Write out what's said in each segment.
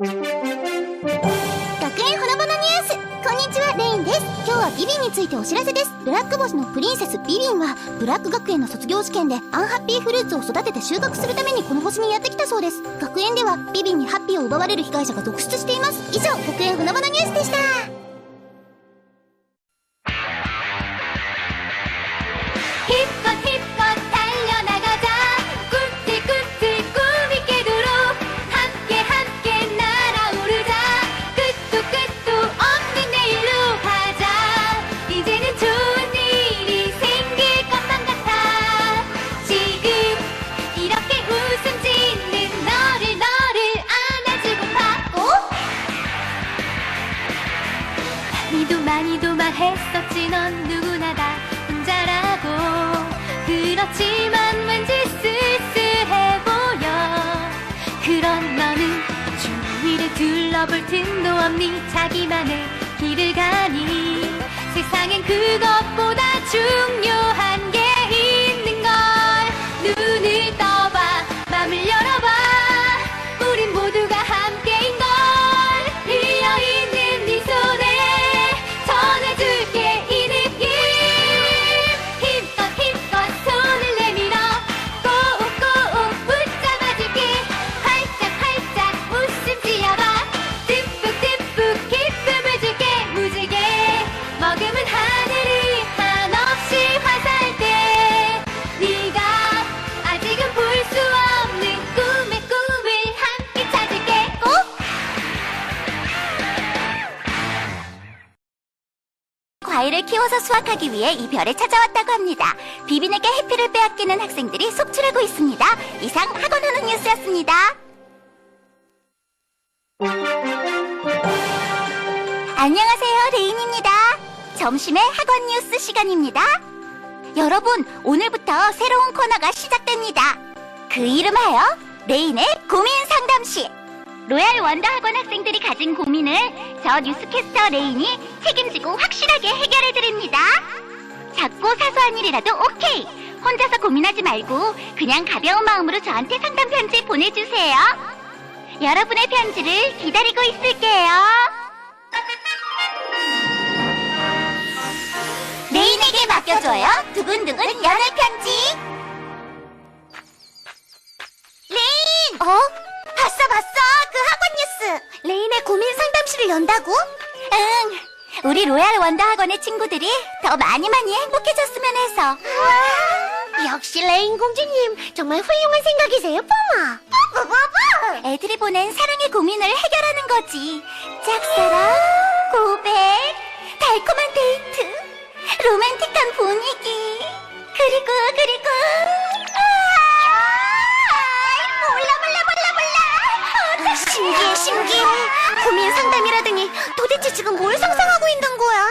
学園ほのぼのニュース。こんにちはレインです。今日はビビンについてお知らせです。ブラック星のプリンセスビビンはブラック学園の卒業試験でアンハッピーフルーツを育てて収穫するためにこの星にやってきたそうです。学園ではビビンにハッピーを奪われる被害者が続出しています。以上学園ほのぼのニュースでした。 많이도 많이도 말했었지 넌 누구나 다 혼자라고. 그렇지만 왠지 쓸쓸해 보여. 그런 너는 주위를 둘러볼 틈도 없니? 자기만의 길을 가니? 세상엔 그것보다 중요한 키워서 수확하기 위해 이 별에 찾아왔다고 합니다. 비빈에게 해피를 빼앗기는 학생들이 속출하고 있습니다. 이상 학원 하는 뉴스였습니다. 안녕하세요, 레인입니다. 점심의 학원 뉴스 시간입니다. 여러분, 오늘부터 새로운 코너가 시작됩니다. 그 이름하여 레인의 고민 상담실. 로얄 원더 학원 학생들이 가진 고민을 저 뉴스캐스터 레인이 책임지고 확실하게 해결해 드립니다. 작고 사소한 일이라도 오케이. 혼자서 고민하지 말고 그냥 가벼운 마음으로 저한테 상담 편지 보내주세요. 여러분의 편지를 기다리고 있을게요. 레인에게 맡겨줘요. 두근두근 연애 편지. 레인! 어? 봤어, 봤어. 그 학원 뉴스. 레인의 고민 상담실을 연다고? 응. 우리 로얄 원더 학원의 친구들이 더 많이 많이 행복해졌으면 해서. 역시 레인 공주님 정말 훌륭한 생각이세요, 뽀마. 뽀뽀뽀뽀. 애들이 보낸 사랑의 고민을 해결하는 거지. 짝사랑, 고백, 달콤한 데이트, 로맨틱한 분위기. 그리고 그리고 신기해. 고민 상담이라더니 도대체 지금 뭘 상상하고 있는 거야?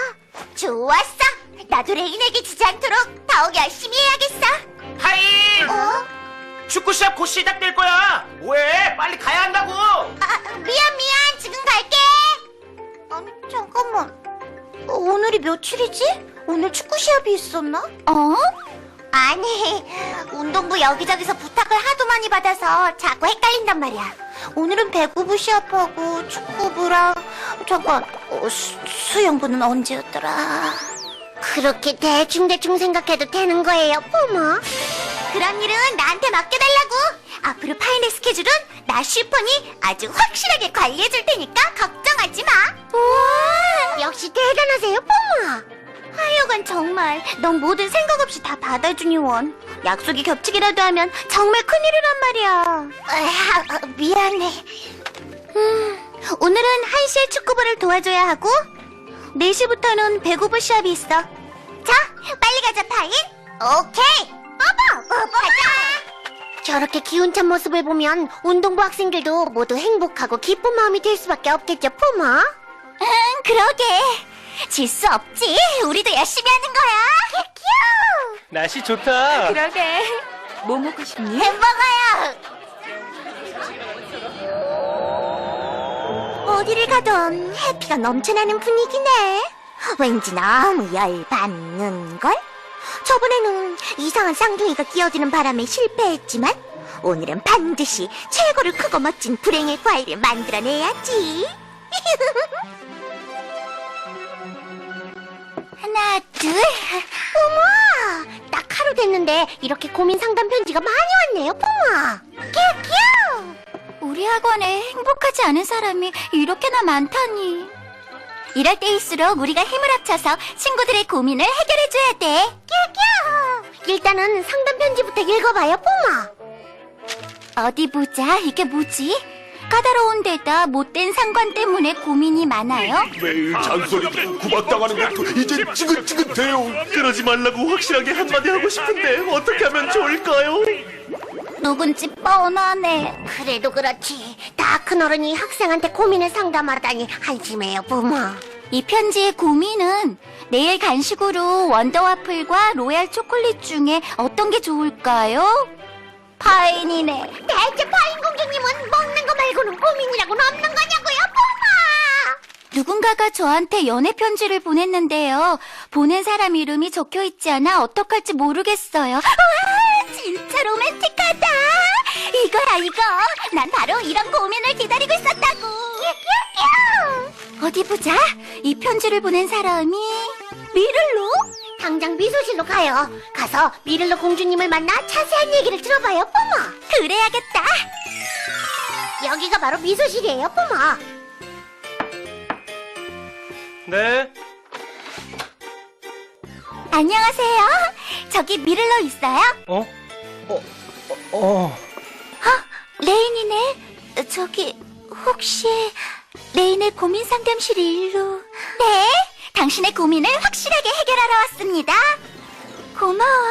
좋았어. 나도 레인에게 지지 않도록 더욱 열심히 해야겠어. 하임! 어? 축구 시합 곧 시작될 거야. 뭐해? 빨리 가야 한다고. 아, 미안 미안 지금 갈게. 아니 잠깐만. 어, 오늘이 며칠이지? 오늘 축구 시합이 있었나? 어? 아니 운동부 여기저기서 부탁을 하도 많이 받아서 자꾸 헷갈린단 말이야. 오늘은 배구부 시합하고 축구부랑 잠깐 어, 수, 수영부는 언제였더라? 그렇게 대충대충 생각해도 되는 거예요, 포마? 그런 일은 나한테 맡겨달라고. 앞으로 파인의 스케줄은 나 슈퍼니 아주 확실하게 관리해줄 테니까 걱정하지 마. 우와, 역시 대단하세요, 뽀마. 하여간 정말 넌 뭐든 생각 없이 다 받아주니 원. 약속이 겹치기라도 하면 정말 큰일이란 말이야. 아, 미안해. 음, 오늘은 1시에 축구부를 도와줘야 하고 4시부터는 배구부 시합이 있어. 자, 빨리 가자, 파인. 오케이. 뽀뽀, 뽀뽀. 가자. 저렇게 기운찬 모습을 보면 운동부 학생들도 모두 행복하고 기쁜 마음이 들 수밖에 없겠죠, 포마? 응, 그러게. 질 수 없지. 우리도 열심히 하는 거야. 큐! 날씨 좋다. 그러게 뭐 먹고 싶니? 햄버거야. 어디를 가던 해피가 넘쳐나는 분위기네. 왠지 너무 열받는 걸. 저번에는 이상한 쌍둥이가 끼어드는 바람에 실패했지만 오늘은 반드시 최고로 크고 멋진 불행의 과일을 만들어내야지. 하나, 둘. 우와, 딱 하루 됐는데 이렇게 고민 상담 편지가 많이 왔네요, 뽕아. 큐큐. 우리 학원에 행복하지 않은 사람이 이렇게나 많다니. 이럴 때일수록 우리가 힘을 합쳐서 친구들의 고민을 해결해줘야 돼. 큐큐. 일단은 상담 편지부터 읽어봐요, 뽕아. 어디 보자. 이게 뭐지? 까다로운 데다 못된 상관 때문에 고민이 많아요. 매일 잔소리 구박당하는 것도 이제 지긋지긋해요. 그러지 말라고 확실하게 한마디 하고 싶은데 어떻게 하면 좋을까요? 누군지 뻔하네. 그래도 그렇지. 다 큰 어른이 학생한테 고민을 상담하다니 한심해요, 부모. 이 편지의 고민은 내일 간식으로 원더와플과 로얄 초콜릿 중에 어떤 게 좋을까요? 파인이네. 대체 파인 공주님은 먹는 거 말고 누군가가 저한테 연애 편지를 보냈는데요. 보낸 사람 이름이 적혀 있지 않아 어떡할지 모르겠어요. 와, 진짜 로맨틱하다. 이거야 이거. 난 바로 이런 고민을 기다리고 있었다고. 어디 보자. 이 편지를 보낸 사람이 미를로? 당장 미소실로 가요. 가서 미를로 공주님을 만나 자세한 얘기를 들어봐요, 뽕아. 그래야겠다. 여기가 바로 미소실이에요, 뽕아. 네. 안녕하세요. 저기 미를로 있어요? 어? 어? 어? 레인이네. 저기 혹시 레인의 고민 상담실이 일로? 네. 당신의 고민을 확실하게 해결하러 왔습니다. 고마워.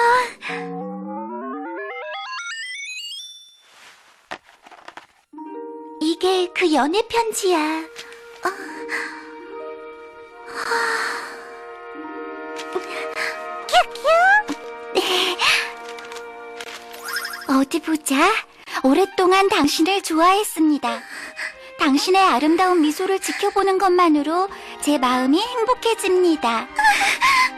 이게 그 연애 편지야. 어. 네. 어디 보자. 오랫동안 당신을 좋아했습니다. 당신의 아름다운 미소를 지켜보는 것만으로 제 마음이 행복해집니다.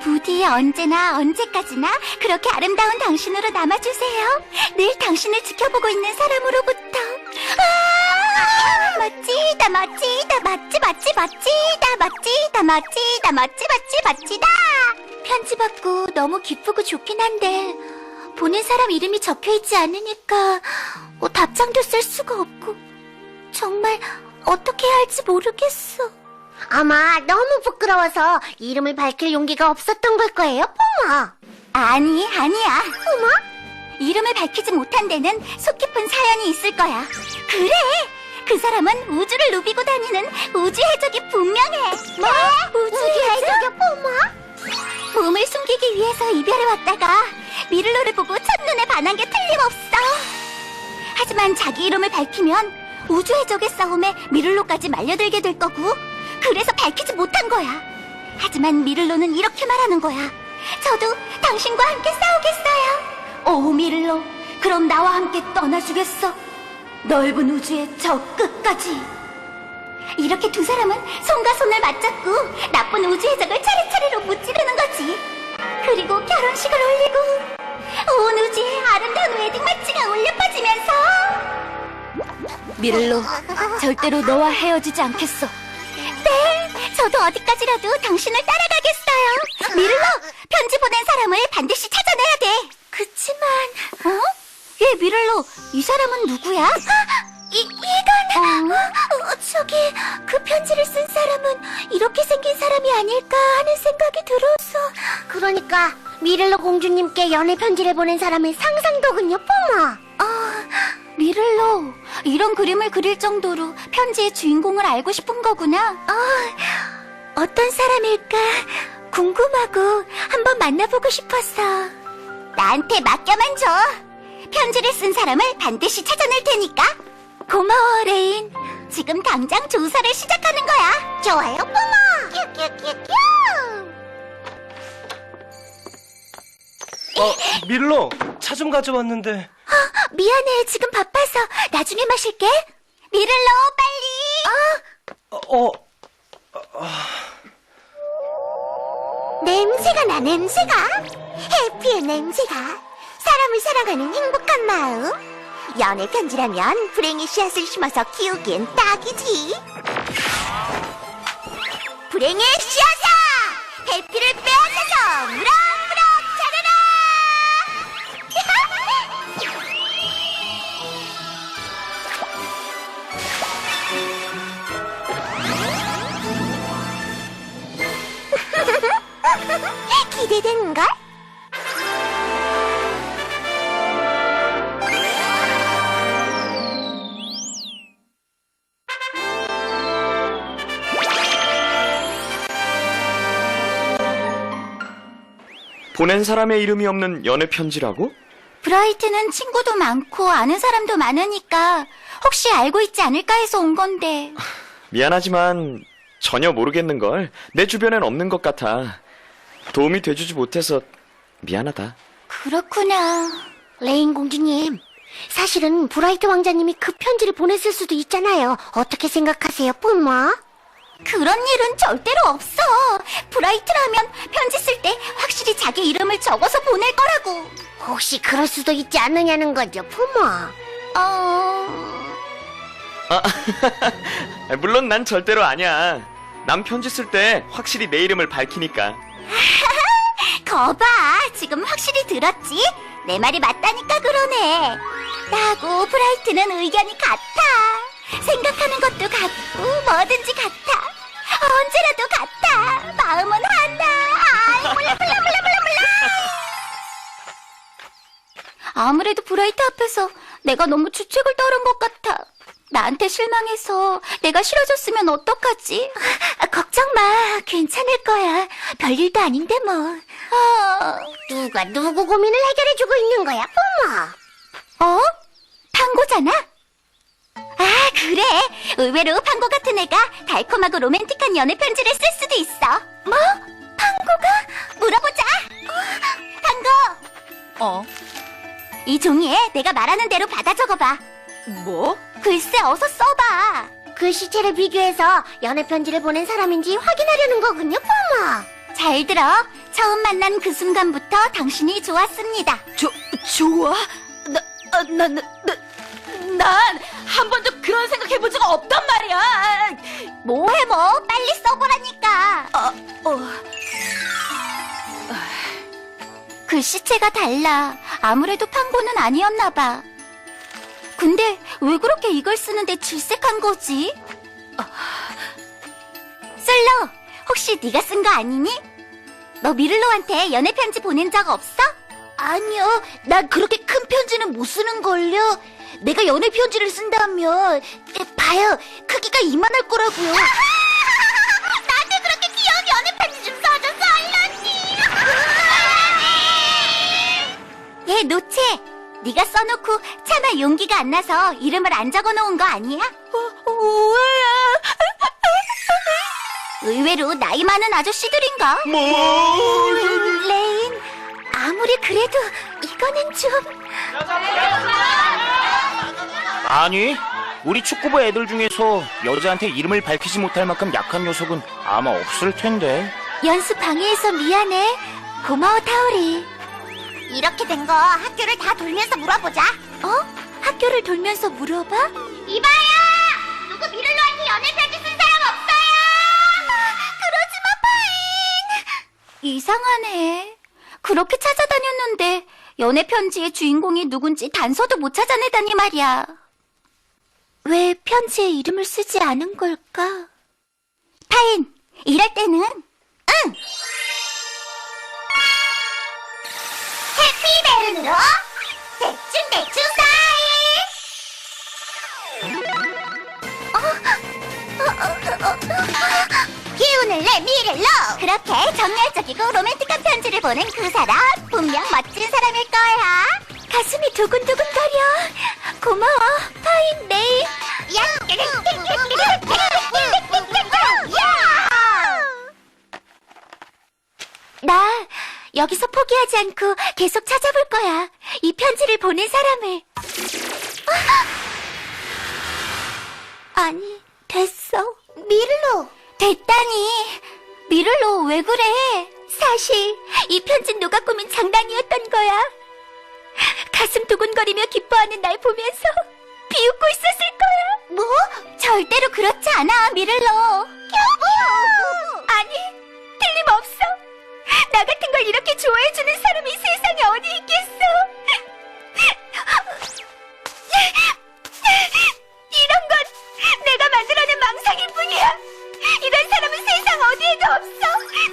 부디 언제나 언제까지나 그렇게 아름다운 당신으로 남아주세요. 늘 당신을 지켜보고 있는 사람으로부터. 아, 멋지다, 멋지다, 멋지, 멋지, 멋지다, 멋지다, 멋지다, 멋지, 멋지, 멋지다. 편지 받고 너무 기쁘고 좋긴 한데 보낸 사람 이름이 적혀 있지 않으니까 뭐 답장도 쓸 수가 없고 정말 어떻게 해야 할지 모르겠어. 아마 너무 부끄러워서 이름을 밝힐 용기가 없었던 걸 거예요, 뽕아. 아니, 아니야. 어머? 이름을 밝히지 못한 데는 속 깊은 사연이 있을 거야. 그래! 그 사람은 우주를 누비고 다니는 우주 해적이 분명해. 뭐? 우주 해적? 해적이요, 뽕아? 몸을 숨기기 위해서 이별해 왔다가 미를로를 보고 첫눈에 반한 게 틀림없어. 하지만 자기 이름을 밝히면 우주 해적의 싸움에 미를로까지 말려들게 될 거고 그래서 밝히지 못한 거야. 하지만 미를로는 이렇게 말하는 거야. 저도 당신과 함께 싸우겠어요. 오 미를로, 그럼 나와 함께 떠나주겠어. 넓은 우주의 저 끝까지. 이렇게 두 사람은 손과 손을 맞잡고 나쁜 우주 해적을 차례차례로 무찌르는 거지. 그리고 결혼식을 올리고 온 우주에 아름다운 웨딩 마치가 울려 퍼지면서 미를로, 절대로 너와 헤어지지 않겠어. 네, 저도 어디까지라도 당신을 따라가겠어요. 미를로, 편지 보낸 사람을 반드시 찾아내야 돼. 그치만, 어? 예, 미를로, 이 사람은 누구야? 이, 이건, 어? 저기, 그 편지를 쓴 사람은 이렇게 생긴 사람이 아닐까 하는 생각이 들어서. 그러니까 미를로 공주님께 연애 편지를 보낸 사람의 상상도군요, 뽕아. 아, 미를로, 이런 그림을 그릴 정도로 편지의 주인공을 알고 싶은 거구나. 아, 어떤 사람일까 궁금하고 한번 만나보고 싶었어. 나한테 맡겨만 줘. 편지를 쓴 사람을 반드시 찾아낼 테니까. 고마워, 레인. 지금 당장 조사를 시작하는 거야. 좋아요, 뽕아. 큐큐큐큐. 어, 밀로 차 좀 가져왔는데. 미안해, 지금 바빠서 나중에 마실게. 미를로, 빨리. 어, 냄새가 나, 냄새가. 해피의 냄새가. 사람을 사랑하는 행복한 마음. 연애 편지라면 불행의 씨앗을 심어서 키우기엔 딱이지. 불행의 씨앗아! 해피를 빼앗아서 무럭무럭 자라라! 기대되는걸? 보낸 사람의 이름이 없는 연애 편지라고? 브라이트는 친구도 많고 아는 사람도 많으니까 혹시 알고 있지 않을까 해서 온 건데. 미안하지만 전혀 모르겠는 걸. 내 주변엔 없는 것 같아. 도움이 돼주지 못해서 미안하다. 그렇구나. 레인 공주님, 사실은 브라이트 왕자님이 그 편지를 보냈을 수도 있잖아요. 어떻게 생각하세요, 뿜마? 그런 일은 절대로 없어. 브라이트라면 편지 쓸 때 확실히 자기 이름을 적어서 보낼 거라고. 혹시 그럴 수도 있지 않느냐는 거죠, 뿜마? 어... 물론 난 절대로 아니야. 남 편지 쓸 때 확실히 내 이름을 밝히니까. 거봐. 지금 확실히 들었지? 내 말이 맞다니까 그러네. 나하고 브라이트는 의견이 같아. 생각하는 것도 같고 뭐든지 같아. 언제라도 같아. 마음은 하나. 아이, 몰라 몰라 몰라 몰라 몰라. 아무래도 브라이트 앞에서 내가 너무 주책을 떨은 것 같아. 나한테 실망해서 내가 싫어졌으면 어떡하지? 아, 걱정 마. 괜찮을 거야. 별일도 아닌데 뭐. 아, 누가 누구 고민을 해결해주고 있는 거야, 뿜마? 어? 판고잖아? 아, 그래. 의외로 판고 같은 애가 달콤하고 로맨틱한 연애 편지를 쓸 수도 있어. 뭐? 판고가? 물어보자. 판고! 어? 이 종이에 내가 말하는 대로 받아 적어봐. 뭐? 글쎄, 어서 써봐. 글씨체를 비교해서 연애 편지를 보낸 사람인지 확인하려는 거군요, 뿜마. 잘 들어. 처음 만난 그 순간부터 당신이 좋았습니다. 조, 좋아? 나, 아, 나, 나, 나, 난 한 번도 그런 생각 해본 적 없단 말이야. 뭐해 뭐? 빨리 써보라니까. 아, 어, 글씨체가 달라. 아무래도 판고는 아니었나 봐. 근데 왜 그렇게 이걸 쓰는데 질색한 거지? 아, 솔로, 혹시 네가 쓴 거 아니니? 너 미를로한테 연애 편지 보낸 적 없어? 아니요, 난 그렇게 큰 편지는 못 쓰는 걸요. 내가 연애 편지를 쓴다면 에, 봐요, 크기가 이만할 거라고요. 나한테 그렇게 귀여운 연애 편지 좀 써줘서 알렸지. 얘 노체, 네가 써놓고 차마 용기가 안 나서 이름을 안 적어놓은 거 아니야? 오해야. 의외로 나이 많은 아저씨들인가? 뭐? 레인, 아무리 그래도 이거는 좀... 아니, 우리 축구부 애들 중에서 여자한테 이름을 밝히지 못할 만큼 약한 녀석은 아마 없을 텐데. 연습 방해해서 미안해. 고마워, 타오리. 이렇게 된 거 학교를 다 돌면서 물어보자. 어? 학교를 돌면서 물어봐? 이봐요! 누구 미를로한테 연애 편지 쓴 사람 없어요? 그러지 마, 파인! 이상하네. 그렇게 찾아다녔는데 연애 편지의 주인공이 누군지 단서도 못 찾아내다니 말이야. 왜 편지에 이름을 쓰지 않은 걸까? 파인, 이럴 때는 응! 해피베른으로 대충대충 사인! 기운을 내 미를로! 그렇게 정열적이고 로맨틱한 편지를 보낸 그 사람 분명 멋진 사람일 거야. 가슴이 두근두근거려. 고마워, 파인 네일. 나 여기서 포기하지 않고 계속 찾아볼 거야. 이 편지를 보낸 사람을. 아니, 됐어. 미를로! 됐다니. 미를로 왜 그래? 사실 이 편지는 누가 꾸민 장난이었던 거야. 가슴 두근거리며 기뻐하는 날 보면서 비웃고. 뭐? 절대로 그렇지 않아, 미를로. 아니, 틀림없어. 나 같은 걸 이렇게 좋아해주는 사람이 세상에 어디 있겠어? 이런 건 내가 만들어낸 망상일 뿐이야. 이런 사람은 세상 어디에도 없어.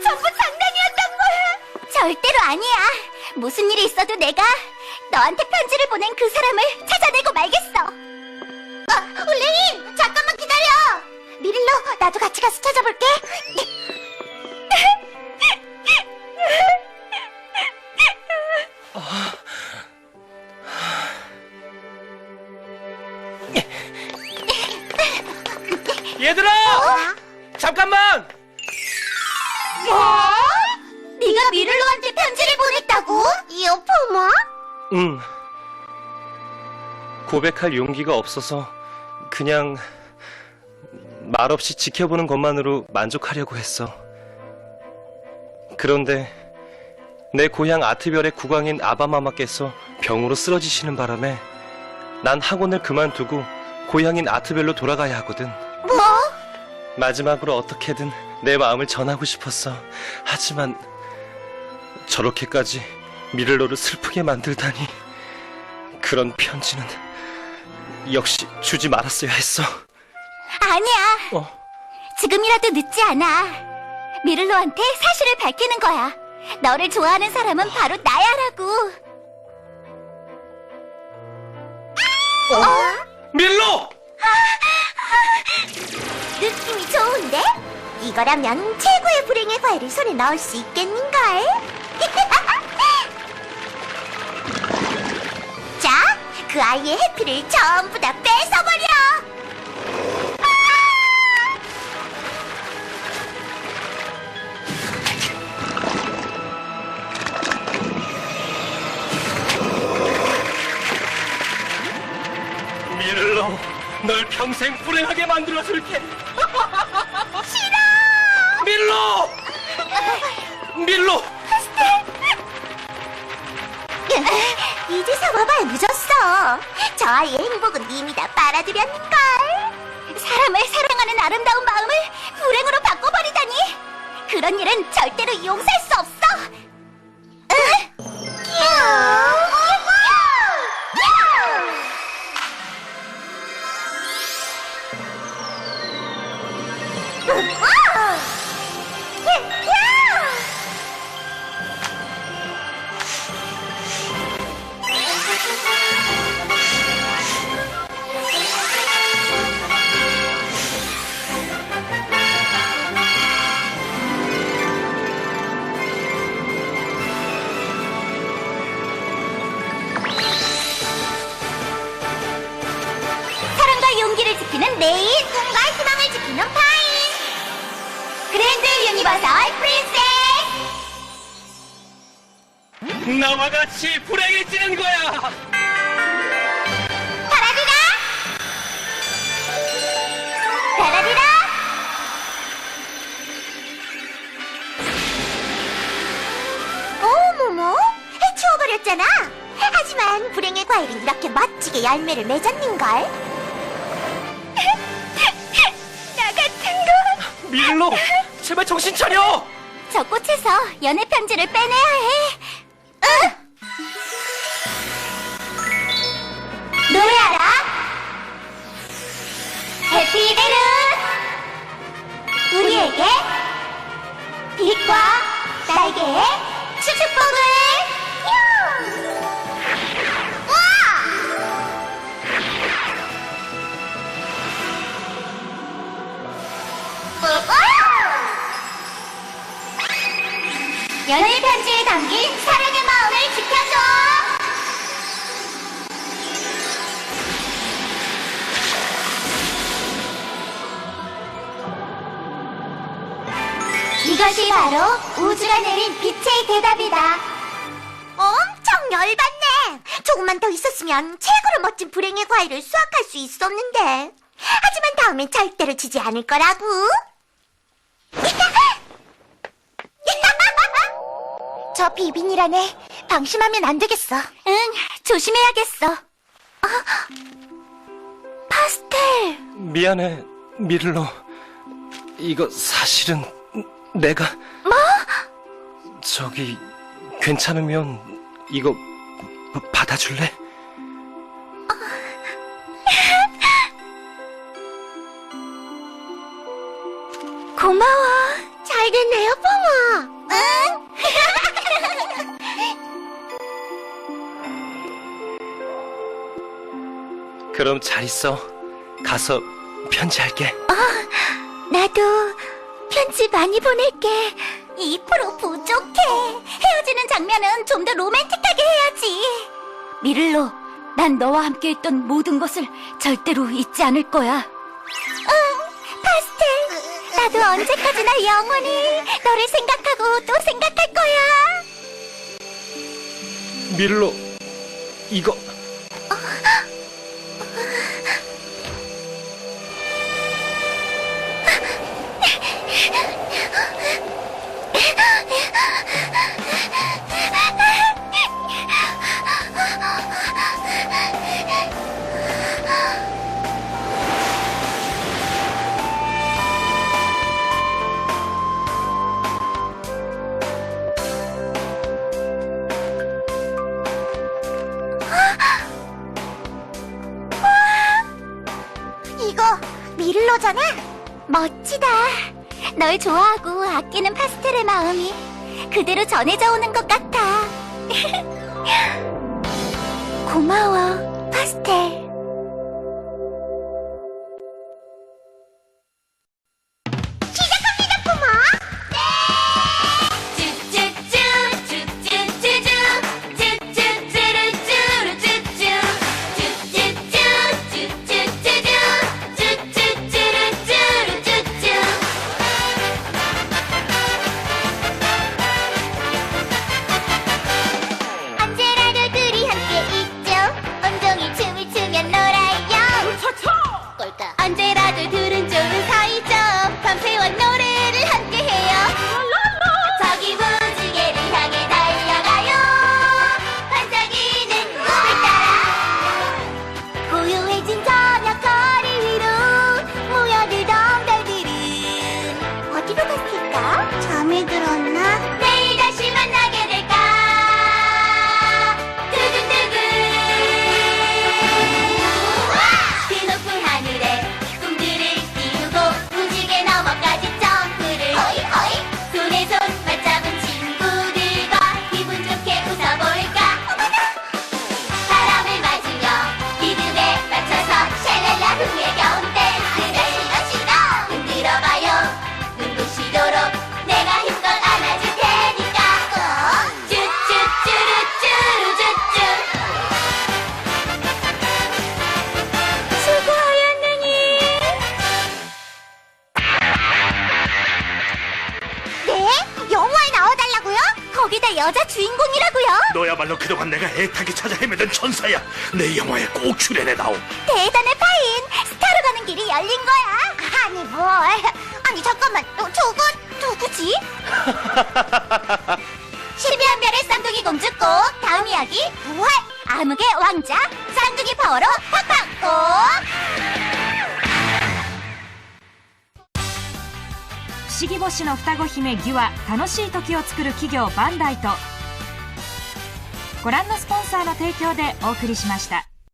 전부 장난이었던 거야. 절대로 아니야. 무슨 일이 있어도 내가 너한테 편지를 보낸 그 사람을 찾아내고 말겠어. 아, 레인! 미릴로, 나도 같이 가서 찾아볼게. 얘들아! 잠깐만! 네가 미를로한테 편지를 보냈다고? 여포마? 응. 고백할 용기가 없어서 그냥 말없이 지켜보는 것만으로 만족하려고 했어. 그런데 내 고향 아트별의 국왕인 아바마마께서 병으로 쓰러지시는 바람에 난 학원을 그만두고 고향인 아트별로 돌아가야 하거든. 뭐? 마지막으로 어떻게든 내 마음을 전하고 싶었어. 하지만 저렇게까지 미를로를 슬프게 만들다니. 그런 편지는 역시 주지 말았어야 했어. 아니야. 어? 지금이라도 늦지 않아. 미를로한테 사실을 밝히는 거야. 너를 좋아하는 사람은 바로 나야라고. 밀로! 느낌이 좋은데? 이거라면 최고의 불행의 과일을 손에 넣을 수 있겠는걸? 자, 그 아이의 해피를 전부 다 뺏어버려! 널 평생 불행하게 만들어줄게. 싫어! 밀로! 밀로! 이제 사와봐야 늦었어. 저 아이의 행복은 이미 다 빨아들였는걸. 사람을 사랑하는 아름다운 마음을 불행으로 바꿔버리다니. 그런 일은 절대로 용서할 수 없어. 이렇게 멋지게 열매를 맺었는걸. 나 같은 거. 밀로! 제발 정신 차려! 저 꽃에서 연애 편지를 빼내야 해. 응. 노래하라. 해피데르. 우리에게 빛과 날개의 축복을. 연애 편지에 담긴 사랑의 마음을 지켜줘. 이것이 바로 우주가 내린 빛의 대답이다. 엄청 열받네. 조금만 더 있었으면 최고로 멋진 불행의 과일을 수확할 수 있었는데. 하지만 다음엔 절대로 지지 않을 거라고. 저 비빈이라네. 방심하면 안 되겠어. 응, 조심해야겠어. 아, 파스텔. 미안해, 미를로. 이거 사실은 내가. 뭐? 저기, 괜찮으면 이거 바- 받아줄래? 고마워. 잘 됐네요, 뽕아. 응? 그럼 잘 있어. 가서 편지할게. 나도 편지 많이 보낼게. 2% 부족해. 헤어지는 장면은 좀 더 로맨틱하게 해야지. 미를로, 난 너와 함께 했던 모든 것을 절대로 잊지 않을 거야. 나도 언제까지나 영원히 너를 생각하고 또 생각할 거야. 이거. 이거 널 좋아하고 아끼는 파스텔의 마음이 그대로 전해져 오는 것 같아. 고마워, 여자 주인공이라고요? 너야말로 그동안 내가 애타게 찾아 헤매던 천사야. 내 영화에 꼭 출연해다오. 대단해 파인 스타로 가는 길이 열린 거야 아니 뭘? 아니 잠깐만, 어, 저건 누구지? 12한 별의 쌍둥이 공주 꼭 다음 이야기 부활 암흑의 왕자 쌍둥이 파워로 팍팍 꼭 思議星の双子姫ギュは楽しい時を作る企業バンダイとご覧のスポンサーの提供でお送りしました。